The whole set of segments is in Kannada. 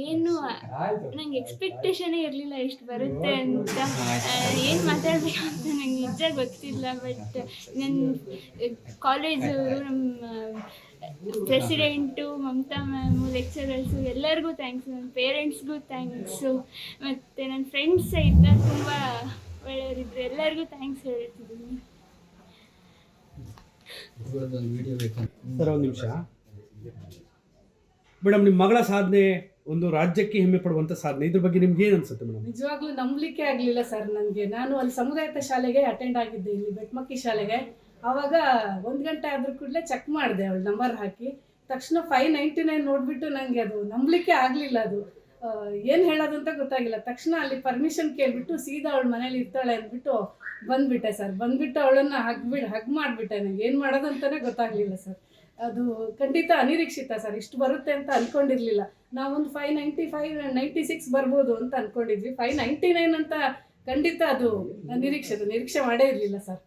ಏನು ನಂಗೆ ಎಕ್ಸ್ಪೆಕ್ಟೇಷನೇ ಇರಲಿಲ್ಲ ಇಷ್ಟು ಬರುತ್ತೆ ಅಂತ. ಏನು ಮಾತಾಡಬೇಕು ಅಂತ ನಂಗೆ ನಿಜ ಗೊತ್ತಿಲ್ಲ ಬಟ್ ನನ್ನ ಕಾಲೇಜು ನಮ್ಮ ಪ್ರೆಸಿಡೆಂಟು ಮಮತಾ ಮ್ಯಾಮು ಲೆಕ್ಚರರ್ಸು ಎಲ್ಲರಿಗೂ ಥ್ಯಾಂಕ್ಸ್ ನನ್ನ ಪೇರೆಂಟ್ಸ್ಗೂ ಥ್ಯಾಂಕ್ಸು ಮತ್ತು ನನ್ನ ಫ್ರೆಂಡ್ಸ್ ಸಹಿತ ತುಂಬ ಒಳ್ಳೆಯವರಿದ್ರು ಎಲ್ಲರಿಗೂ ಥ್ಯಾಂಕ್ಸ್ ಹೇಳ್ತಿದ್ದೀನಿ. ಒಂದು ವಿಡಿಯೋ ಬೇಕು ಸರ್ ಒಂದು ನಿಮಿಷ. ಮೇಡಮ್ ನಿಮ್ಮ ಮಗಳ ಸಾಧನೆ ಒಂದು ರಾಜ್ಯಕ್ಕೆ ಹೆಮ್ಮೆ ಪಡುವಂತ ಸಾಧನೆ. ಇದ್ರ ಬಗ್ಗೆ ನಿಮ್ಗೆ ಏನ್ ಅನ್ಸುತ್ತೆ ಮೇಡಮ್? ನಿಜವಾಗ್ಲೂ ನಂಬಲಿಕ್ಕೆ ಆಗಲಿಲ್ಲ ಸರ್ ನನಗೆ. ನಾನು ಅಲ್ಲಿ ಸಮುದಾಯದ ಶಾಲೆಗೆ ಅಟೆಂಡ್ ಆಗಿದ್ದೆ ಇಲ್ಲಿ ಬೆಟ್ಮಕ್ಕಿ ಶಾಲೆಗೆ. ಆವಾಗ ಒಂದು ಗಂಟೆ ಆದ್ರೂ ಕೂಡಲೇ ಚೆಕ್ ಮಾಡಿದೆ ಅವಳು ನಂಬರ್ ಹಾಕಿ. ತಕ್ಷಣ ಫೈವ್ ನೈಂಟಿ ನೈನ್ ನೋಡಿಬಿಟ್ಟು ನನಗೆ ಅದು ನಂಬಲಿಕ್ಕೆ ಆಗಲಿಲ್ಲ ಅದು. ಏನು ಹೇಳೋದು ಅಂತ ಗೊತ್ತಾಗಿಲ್ಲ. ತಕ್ಷಣ ಅಲ್ಲಿ ಪರ್ಮಿಷನ್ ಕೇಳಿಬಿಟ್ಟು ಸೀದಾ ಅವಳ ಮನೇಲಿ ಇರ್ತಾಳೆ ಅಂದ್ಬಿಟ್ಟು ಬಂದ್ಬಿಟ್ಟೆ ಸರ್. ಬಂದ್ಬಿಟ್ಟು ಅವಳನ್ನು ಹಗ್ಬಿಟ್ಟು ಹಗ್ ಮಾಡಿಬಿಟ್ಟೆ ನನಗೆ ಏನು ಮಾಡೋದು ಅಂತಲೇ ಗೊತ್ತಾಗಲಿಲ್ಲ ಸರ್. ಅದು ಖಂಡಿತ ಅನಿರೀಕ್ಷಿತ ಸರ್ ಇಷ್ಟು ಬರುತ್ತೆ ಅಂತ ಅನ್ಕೊಂಡಿರ್ಲಿಲ್ಲ. ನಾವೊಂದು five ninety five ninety six ಬರ್ಬೋದು ಅಂತ ಅನ್ಕೊಂಡಿದ್ವಿ. ಫೈವ್ ನೈಂಟಿ ನೈನ್ ಅಂತ ಖಂಡಿತ ಅದು ನಿರೀಕ್ಷೆ ನಿರೀಕ್ಷೆ ಮಾಡೇ ಇರಲಿಲ್ಲ ಸರ್.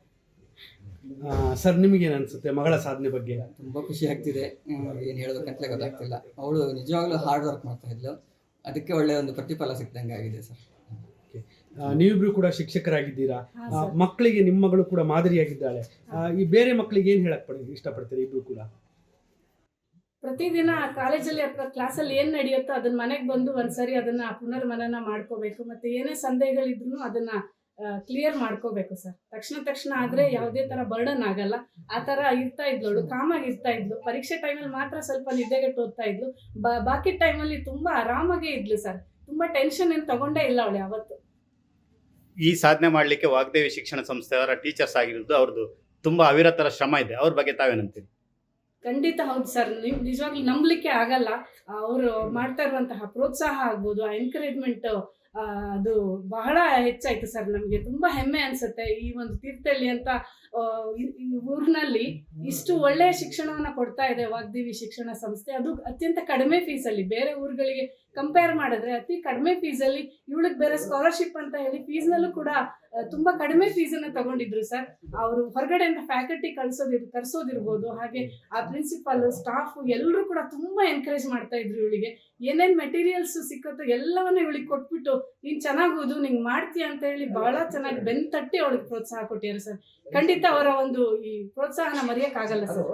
ಸರ್ ನಿಮಗೇನು ಅನ್ಸುತ್ತೆ ಮಗಳ ಸಾಧನೆ ಬಗ್ಗೆ? ತುಂಬಾ ಖುಷಿ ಆಗ್ತಿದೆ. ಏನು ಹೇಳಬೇಕಂತಲೇ ಗೊತ್ತಾಗ್ತಿಲ್ಲ. ಅವಳು ನಿಜವಾಗ್ಲೂ ಹಾರ್ಡ್ ವರ್ಕ್ ಮಾಡ್ತಾ ಇದ್ಲು. ಅದಕ್ಕೆ ಒಳ್ಳೆ ಒಂದು ಪ್ರತಿಫಲ ಸಿಕ್ದಂಗೆ ಆಗಿದೆ ಸರ್. ನೀವಿಬ್ರು ಕೂಡ ಶಿಕ್ಷಕರಾಗಿದ್ದೀರಾ? ಮಕ್ಕಳಿಗೆ ನಿಮ್ಮ ಮಗಳು ಕೂಡ ಮಾದರಿಯಾಗಿದ್ದಾಳೆ. ಈ ಬೇರೆ ಮಕ್ಕಳಿಗೆ ಏನು ಹೇಳಕ್ ಪಡ ಇಷ್ಟಪಡ್ತೀರಿ ಇಬ್ರು ಕೂಡ? ಪ್ರತಿದಿನ ಕಾಲೇಜಲ್ಲಿ ಅಥವಾ ಕ್ಲಾಸಲ್ಲಿ ಏನು ನಡೆಯುತ್ತೋ ಅದನ್ನ ಮನೆಗೆ ಬಂದು ಒಂದ್ಸರಿ ಅದನ್ನ ಪುನರ್ಮನನ ಮಾಡ್ಕೋಬೇಕು ಮತ್ತೆ ಏನೇ ಸಂದೇಹಗಳಿದ್ರು ಅದನ್ನ ಕ್ಲಿಯರ್ ಮಾಡ್ಕೋಬೇಕು ಸರ್. ತಕ್ಷಣ ತಕ್ಷಣ ಆದ್ರೆ ಯಾವುದೇ ತರ ಬರ್ಡನ್ ಆಗಲ್ಲ. ಆ ತರ ಇರ್ತಾ ಇದ್ಲು ಅವಳು ಕಾಮಾಗಿ ಇರ್ತಾ ಇದ್ಲು. ಪರೀಕ್ಷೆ ಟೈಮಲ್ಲಿ ಮಾತ್ರ ಸ್ವಲ್ಪ ನಿದ್ದೆಗೆ ಓದ್ತಾ ಇದ್ಲು. ಬಾಕಿ ಟೈಮಲ್ಲಿ ತುಂಬಾ ಆರಾಮಾಗೇ ಇದ್ಲು ಸರ್. ತುಂಬಾ ಟೆನ್ಷನ್ ಏನು ತಗೊಂಡೇ ಇಲ್ಲ ಅವಳು ಯಾವತ್ತು. ಈ ಸಾಧನೆ ಮಾಡಲಿಕ್ಕೆ ವಾಗ್ದೇವಿ ಶಿಕ್ಷಣ ಸಂಸ್ಥೆಯವರ ಟೀಚರ್ಸ್ ಆಗಿರೋದು ಅವ್ರದ್ದು ತುಂಬಾ ಅವಿರತರ ಶ್ರಮ ಇದೆ. ಅವ್ರ ಬಗ್ಗೆ ತಾವೇನಂತೀರಿ ಖಂಡಿತ ಹೌದು ಸರ್. ನಿಜವಾಗ್ಲೂ ನಂಬಲಿಕ್ಕೆ ಆಗಲ್ಲ. ಅವರು ಮಾಡ್ತಾ ಇರುವಂತಹ ಪ್ರೋತ್ಸಾಹ ಆಗ್ಬೋದು, ಆ ಎನ್ಕರೇಜ್ಮೆಂಟ್ ಅದು ಬಹಳ ಹೆಚ್ಚಾಯ್ತು ಸರ್ ನಮಗೆ. ತುಂಬಾ ಹೆಮ್ಮೆ ಅನ್ಸುತ್ತೆ ಈ ಒಂದು ತೀರ್ಥಹಳ್ಳಿ ಅಂತ ಊರಿನಲ್ಲಿ ಇಷ್ಟು ಒಳ್ಳೆಯ ಶಿಕ್ಷಣವನ್ನ ಕೊಡ್ತಾ ಇದೆ ವಾಗ್ದೇವಿ ಶಿಕ್ಷಣ ಸಂಸ್ಥೆ. ಅದು ಅತ್ಯಂತ ಕಡಿಮೆ ಫೀಸಲ್ಲಿ, ಬೇರೆ ಊರುಗಳಿಗೆ ಕಂಪೇರ್ ಮಾಡಿದ್ರೆ ಅತಿ ಕಡಿಮೆ ಫೀಸಲ್ಲಿ ಇವಳಿಗೆ ಬೇರೆ ಸ್ಕಾಲರ್ಶಿಪ್ ಅಂತ ಹೇಳಿ ಫೀಸ್ನಲ್ಲೂ ಕೂಡ ತುಂಬಾ ಕಡಿಮೆ ಫೀಸನ್ನ ತಗೊಂಡಿದ್ರು ಸರ್ ಅವರು ಹೊರಗಡೆಯಿಂದ ಫ್ಯಾಕಲ್ಟಿ ಕಳ್ಸೋದಿರ್ ತರಿಸೋದಿರ್ಬೋದು ಹಾಗೆ ಆ ಪ್ರಿನ್ಸಿಪಾಲ್ ಸ್ಟಾಫ್ ಎಲ್ಲರೂ ಕೂಡ ತುಂಬಾ ಎನ್ಕರೇಜ್ ಮಾಡ್ತಾ ಇದ್ರು ಇವಳಿಗೆ. ಏನೇನ್ ಮೆಟೀರಿಯಲ್ಸ್ ಸಿಕ್ಕತ್ತೋ ಎಲ್ಲವನ್ನ ಇವಳಿಗೆ ಕೊಟ್ಬಿಟ್ಟು, ನೀನ್ ಚೆನ್ನಾಗಿ ಓದು ನಿಂಗೆ ಮಾಡ್ತೀಯ ಅಂತ ಹೇಳಿ ಬಹಳ ಚೆನ್ನಾಗಿ ಬೆನ್ ತಟ್ಟಿ ಅವಳಿಗೆ ಪ್ರೋತ್ಸಾಹ ಕೊಟ್ಟಿದ್ದಾರೆ ಸರ್ ಖಂಡಿತ ಅವರ ಒಂದು ಈ ಪ್ರೋತ್ಸಾಹನ ಮರೆಯಕ್ಕಾಗಲ್ಲ ಸರ್